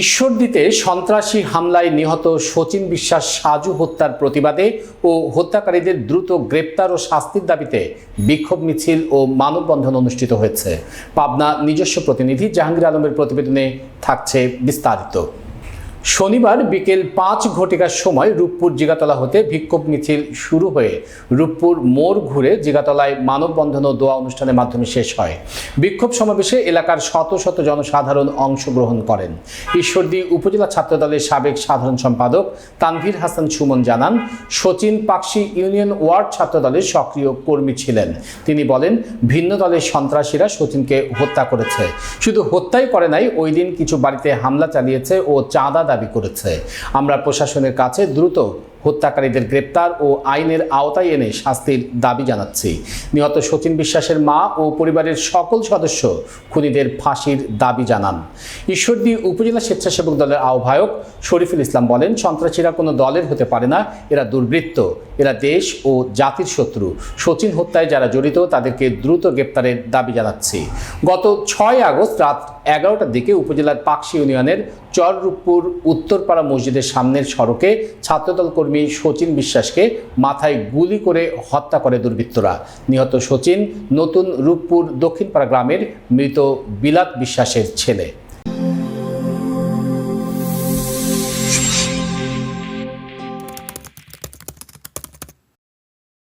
ঈশ্বরদীতে সন্ত্রাসী হামলায় নিহত সচিন বিশ্বাস সাজু হত্যার প্রতিবাদে ও হত্যাকারীদের দ্রুত গ্রেপ্তার ও শাস্তির দাবিতে বিক্ষোভ মিছিল ও মানববন্ধন অনুষ্ঠিত হয়েছে। পাবনা নিজস্ব প্রতিনিধি জাহাঙ্গীর আলমের প্রতিবেদনে থাকছে বিস্তারিত। শনিবার বিকেল পাঁচ ঘটিকার সময় রূপপুর জিগাতলা হতে বিক্ষোভ মিছিল শুরু হয়ে রূপপুর মোড় ঘুরে জিগাতলায় মানববন্ধন ও দোয়া অনুষ্ঠানের মাধ্যমে শেষ হয়। বিক্ষোভ সমাবেশে এলাকার শত শত জনসাধারণ অংশগ্রহণ করেন। ঈশ্বরদী উপজেলা ছাত্রদলের সাবেক সাধারণ সম্পাদক তানভীর হাসান সুমন জানান, সচিন পাকশি ইউনিয়ন ওয়ার্ড ছাত্রদলের সক্রিয় কর্মী ছিলেন। তিনি বলেন, ভিন্ন দলের সন্ত্রাসীরা সচিনকে হত্যা করেছে। শুধু হত্যাই করে নাই, ওই দিন কিছু বাড়িতে হামলা চালিয়েছে ও চাঁদা দাবি করেছে। আমরা প্রশাসনের কাছে দ্রুত হত্যাকারীদের গ্রেপ্তার ও আইনের আওতায় এনে শাস্তির দাবি জানাচ্ছি। নিহত সচিন বিশ্বাসের মা ও পরিবারের সকল সদস্য খুনিদের ফাঁসির দাবি জানান। ঈশ্বরদী উপজেলা স্বেচ্ছাসেবক দলের আহ্বায়ক শরীফুল ইসলাম বলেন, সন্ত্রাসীরা কোনো দলের হতে পারে না, এরা দুর্বৃত্ত, এরা দেশ ও জাতির শত্রু। সচিন হত্যায় যারা জড়িত, তাদেরকে দ্রুত গ্রেপ্তারের দাবি জানাচ্ছি। গত ছয় আগস্ট রাত এগারোটার দিকে উপজেলার পাকশি ইউনিয়নের চররূপপুর উত্তরপাড়া মসজিদের সামনের সড়কে ছাত্রদল কর্মী সচিন বিশ্বাসকে মাথায় গুলি করে হত্যা করে দুর্বৃত্তরা। নিহত শচীন নতুন রূপপুর দক্ষিণপাড়া গ্রামের মৃত বিলাত বিশ্বাসের ছেলে।